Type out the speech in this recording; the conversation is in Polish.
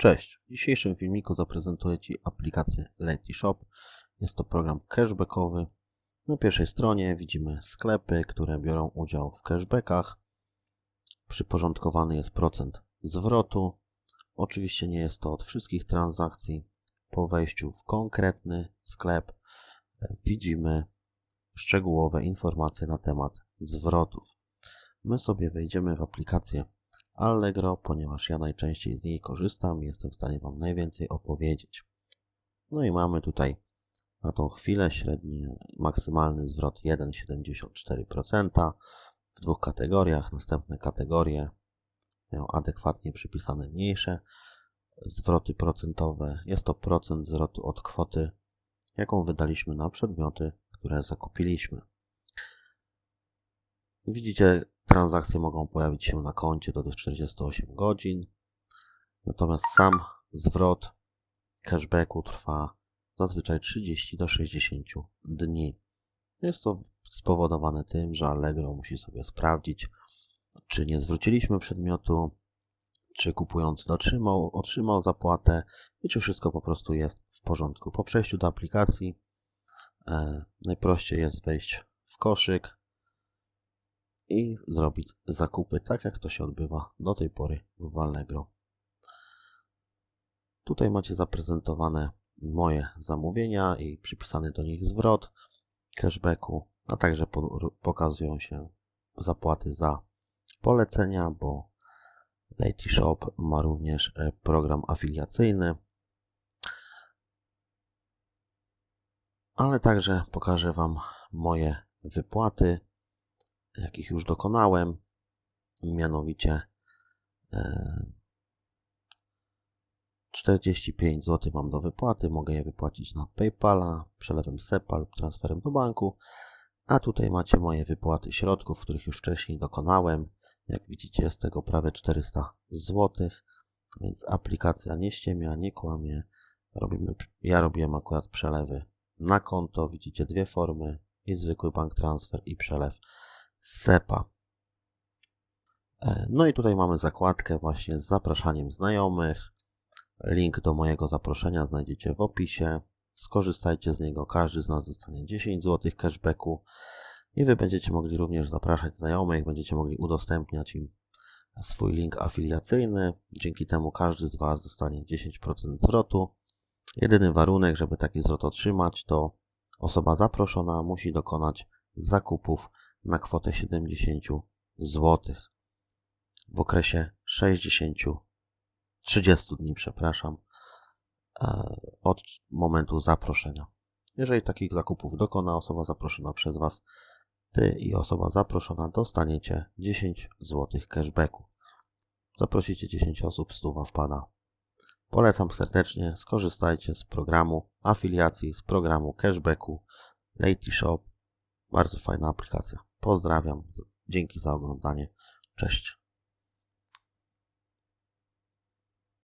Cześć, w dzisiejszym filmiku zaprezentuję Ci aplikację Lety Shop. Jest to program cashbackowy. Na pierwszej stronie widzimy sklepy, które biorą udział w cashbackach. Przyporządkowany jest procent zwrotu. Oczywiście nie jest to od wszystkich transakcji. Po wejściu w konkretny sklep e, widzimy szczegółowe informacje na temat zwrotów. My sobie wejdziemy w aplikację Allegro, ponieważ ja najczęściej z niej korzystam i jestem w stanie Wam najwięcej opowiedzieć. No i mamy tutaj na tą chwilę średni maksymalny zwrot 1,74% w dwóch kategoriach. Następne kategorie mają adekwatnie przypisane mniejsze zwroty procentowe. Jest to procent zwrotu od kwoty, jaką wydaliśmy na przedmioty, które zakupiliśmy. Widzicie, transakcje mogą pojawić się na koncie do 48 godzin. Natomiast sam zwrot cashbacku trwa zazwyczaj 30 do 60 dni. Jest to spowodowane tym, że Allegro musi sobie sprawdzić, czy nie zwróciliśmy przedmiotu, czy kupujący otrzymał, otrzymał zapłatę i czy wszystko po prostu jest w porządku. Po przejściu do aplikacji e, najprościej jest wejść w koszyk, i zrobić zakupy tak, jak to się odbywa do tej pory w Allegro. Tutaj macie zaprezentowane moje zamówienia i przypisany do nich zwrot cashbacku, a także pokazują się zapłaty za polecenia, bo Lady Shop ma również e, program afiliacyjny, ale także pokażę Wam moje wypłaty jakich już dokonałem, mianowicie 45 e, zł mam do wypłaty, mogę je wypłacić na PayPala, przelewem SEPA lub transferem do banku, a tutaj macie moje wypłaty środków, których już wcześniej dokonałem. Jak widzicie jest tego prawie 400 zł, więc aplikacja nie ściemia, nie kłamie. Robimy, ja robiłem akurat przelewy na konto, widzicie dwie formy, i zwykły bank transfer i przelew SEPA. E, no i tutaj mamy zakładkę właśnie z zapraszaniem znajomych. Link do mojego zaproszenia znajdziecie w opisie. Skorzystajcie z niego, każdy z nas dostanie 10 zł cashbacku i Wy będziecie mogli również zapraszać znajomych, będziecie mogli udostępniać im swój link afiliacyjny. Dzięki temu każdy z Was dostanie 10% zwrotu. Jedyny warunek, żeby taki zwrot otrzymać, to osoba zaproszona musi dokonać zakupów na kwotę 70 zł w okresie 60 30 dni, przepraszam, e, od momentu zaproszenia. Jeżeli takich zakupów dokona osoba zaproszona przez Was, Ty i osoba zaproszona dostaniecie 10 zł cashbacku. Zaprosicie 10 osób, stuwa wpada. Polecam serdecznie, skorzystajcie z programu afiliacji, z programu cashbacku Lady Shop. Bardzo fajna aplikacja. Pozdrawiam. Dzięki za oglądanie. Cześć.